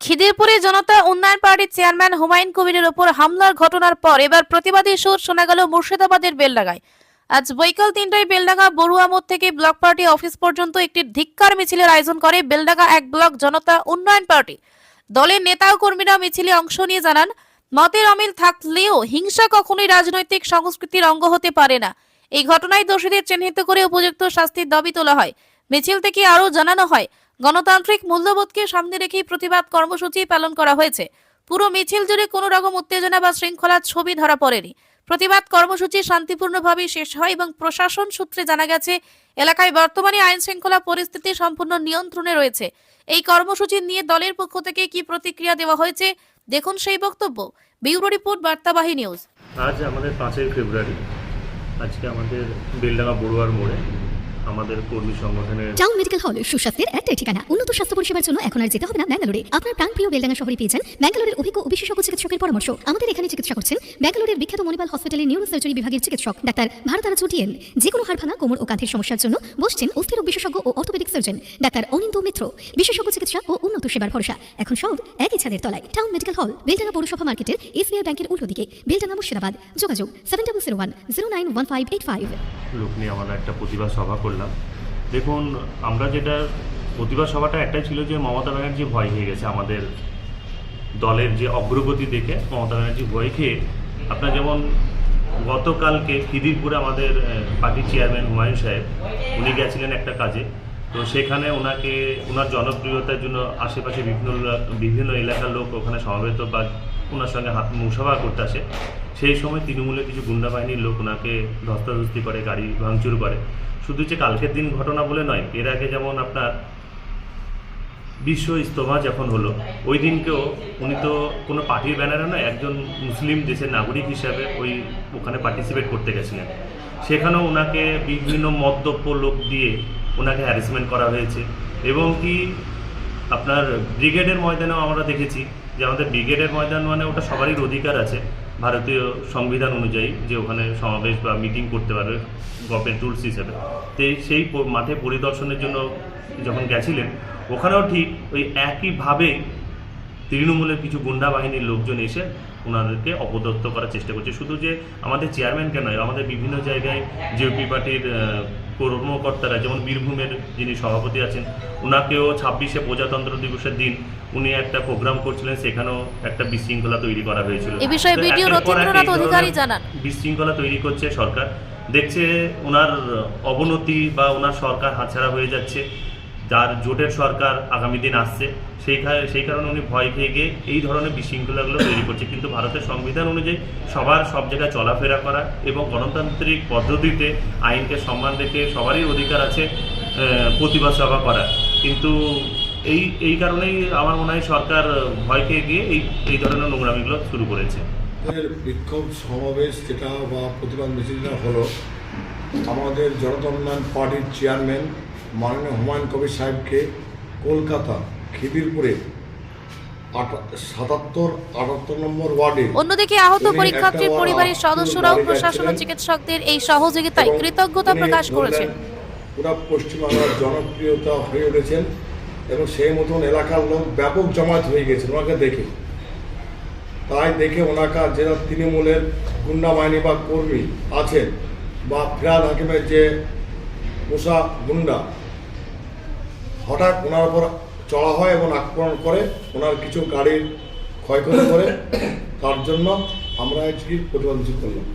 খিদিরপুরে জনতা উন্নয়ন পার্টির চেয়ারম্যান হুমায়ুন কবিরের ওপর হামলার ঘটনার পর এবার প্রতিবাদী সুর শোনা গেল মুর্শিদাবাদের বেলডাঙ্গায়। আজ বৈকাল তিনটায় বেলডাঙ্গা বড়ুয়া মোড় থেকে ব্লক পার্টি অফিস পর্যন্ত একটি ধিক্কার মিছিলের আয়োজন করে বেলডাঙ্গা এক ব্লক জনতা উন্নয়ন পার্টি। দলের নেতা ও কর্মীরা মিছিলে অংশ নিয়ে জানান, মতের অমিল থাকলেও হিংসা কখনোই রাজনৈতিক সংস্কৃতির অঙ্গ হতে পারে না। এই ঘটনায় দোষীদের চিহ্নিত করে উপযুক্ত শাস্তির দাবি তোলা হয়। মিছিল থেকে আরও জানানো হয়, গণতান্ত্রিক মূল্যবোধকে সামনে রেখেই প্রতিবাদ কর্মসূচি পালন করা হয়েছে। পুরো মিছিল জুড়ে কোনো রকম উত্তেজনা বা শৃঙ্খলার ছবি ধরা পড়েনি। প্রতিবাদ কর্মসূচি শান্তিপূর্ণভাবে শেষ হয় এবং প্রশাসন সূত্রে জানা গেছে, এলাকায় বর্তমানে আইন শৃঙ্খলা পরিস্থিতি সম্পূর্ণ নিয়ন্ত্রণে রয়েছে। এই কর্মসূচি নিয়ে দলের পক্ষ থেকে কি প্রতিক্রিয়া দেওয়া হয়েছে, দেখুন সেই বক্তব্য। Bureau report Bartabahi News. আজ আমাদের পাঁচই ফেব্রুয়ারি। আজকে আমাদের বেলডাঙ্গা বড়ুয়ার মোড়ে। আমাদের কর্মী সংগঠনের টাউন মেডিকেল হল সুস্বাস্থ্যের একটাই ঠিকানা। উন্নত স্বাস্থ্য পরিষেবার জন্য এখন আর যেতে হবে না ব্যাঙ্গালোরে আপনার প্রাণপ্রিয় বেলডাঙ্গা শহরে পেয়েছেন ব্যাঙ্গালোরের অভিজ্ঞ ও বিশেষজ্ঞ চিকিৎসকের পরামর্শ। আমাদের এখানে চিকিৎসা করছেন ব্যাঙ্গালোরের বিখ্যাত মণিপাল হসপিটালের নিউরোসার্জারি বিভাগের চিকিৎসক, ডাক্তার ভারতারা চুটিয়েন যে কোনো হাড় কোমর ও কাঁধের সমস্যার জন্য বসছেন অস্থিরোগ বিশেষজ্ঞ ও orthopaedic surgeon doctor Aninda Mitra. বিশেষজ্ঞ চিকিৎসা ও উন্নত সেবার ভরসা। এখন সব একই ছাদের তলায়। টাউন মেডিকেল হল বেলডাঙ্গা পৌরসভা মার্কেটের এসবিআই ব্যাংকের উল্টো দিকে। বেলডাঙ্গা মুর্শিদাবাদ। যোগাযোগ seven double zero one zero nine one five eight five লোক নিয়ে আমরা একটা প্রতিবাদ সভা করলাম। দেখুন, আমরা যেটা, প্রতিবাদ সভাটা একটাই ছিল যে মমতা ব্যানার্জি ভয় খেয়ে গেছে আমাদের দলের যে অগ্রগতি দেখে, মমতা ব্যানার্জি ভয় খেয়ে। আপনার যেমন গতকালকে খিদিরপুরে আমাদের পার্টির চেয়ারম্যান হুমায়ুন সাহেব, উনি গেছিলেন একটা কাজে। তো সেখানে ওনাকে, ওনার জনপ্রিয়তার জন্য আশেপাশে বিভিন্ন বিভিন্ন এলাকার লোক ওখানে সমবেত বা ওনার সঙ্গে হাত মুসাফা করতে আসে। সেই সময় তৃণমূলের কিছু গুন্ডা বাহিনীর লোক ওনাকে ধস্তাধস্তি করে, গাড়ি ভাঙচুর করে। শুধু যে কালকের দিন ঘটনা বলে নয়, এর আগে যেমন আপনার বিশ্ব ইস্তমা যখন হলো, ওই দিনকেও উনি তো কোনো পার্টির ব্যানারে নয়, একজন মুসলিম দেশের নাগরিক হিসাবে ওই ওখানে পার্টিসিপেট করতে গেছিলেন। সেখানেও ওনাকে বিভিন্ন মদ্যপ্য লোক দিয়ে ওনাকে হ্যারাসমেন্ট করা হয়েছে এবং কি আপনার ব্রিগেডের ময়দানেও আমরা দেখেছি যে আমাদের ব্রিগেডের ময়দান মানে ওটা সবারই অধিকার আছে। ভারতীয় সংবিধান অনুযায়ী যে ওখানে সমাবেশ বা মিটিং করতে পারবে গভর্নমেন্ট রুলস হিসেবে, তো সেই মাঠে পরিদর্শনের জন্য যখন গেছিলেন, ওখানেও ঠিক ওই একইভাবে তৃণমূলের কিছু গুন্ডা বাহিনীর লোকজন এসে ওনাদেরকে অপদত্ত করার চেষ্টা করছে। শুধু যে আমাদের চেয়ারম্যানকে নয়, আমাদের বিভিন্ন জায়গায় জিওপি পার্টির কর্মকর্তারা যেমন বীরভূমের যিনি সভাপতি আছেন ওনাকেও ছাব্বিশে প্রজাতন্ত্র দিবসের দিন উনি একটা প্রোগ্রাম করছিলেন সেখানেও একটা বিশৃঙ্খলা তৈরি করা হয়েছিল। এই বিষয়ে ভিডিও রথীন্দ্রনাথ অধিকারী জানান। বিশৃঙ্খলা তৈরি করছে সরকার। দেখছে ওনার অবনতি বা ওনার সরকার হাতছাড়া হয়ে যাচ্ছে। যার জোটের সরকার আগামী দিন আসছে, সেই সেই কারণে উনি ভয় খেয়ে গিয়ে এই ধরনের বিশৃঙ্খলাগুলো তৈরি করছে। কিন্তু ভারতের সংবিধান অনুযায়ী সবার সব জায়গায় চলাফেরা করা এবং গণতান্ত্রিক পদ্ধতিতে আইনকে সম্মান রেখে সবারই অধিকার আছে প্রতিবাদ সভা করা কিন্তু এই এই কারণেই আমার মনে হয় সরকার ভয় খেয়ে গিয়ে এই এই ধরনের নোংরামিগুলো শুরু করেছে। বিক্ষোভ সমাবেশ যেটা বা প্রতিবাদ মিছিলটা হলো, আমাদের জনতা উন্নয়ন পার্টির চেয়ারম্যান মাননীয় হুমায়ুন কবির সাহেবকে কলকাতা খিদিরপুরে অন্যদিকে আহত পরীক্ষার্থীর পরিবারের সদস্যরাও প্রশাসন ও চিকিৎসকদের এই সহযোগিতায় কৃতজ্ঞতা প্রকাশ করেছেন। পুরা পশ্চিমবাংলার জনপ্রিয়তা হয়ে উঠেছেন এবং সেই মতন এলাকার লোক ব্যাপক জমায়েত হয়ে গেছে ওনাকে দেখে। তাই দেখে ওনাকে যারা তৃণমূলের গুন্ডা বাহিনী বা কর্মী আছেন বা ফিরাদ হাকিমের যে পোষা গুন্ডা হঠাৎ ওনার উপর চড়া হয় এবং আক্রমণ করে, ওনার কিছু গাড়ির ক্ষয়ক্ষতি করে, তার জন্য আমরা আজকে প্রতিবাদ করলাম।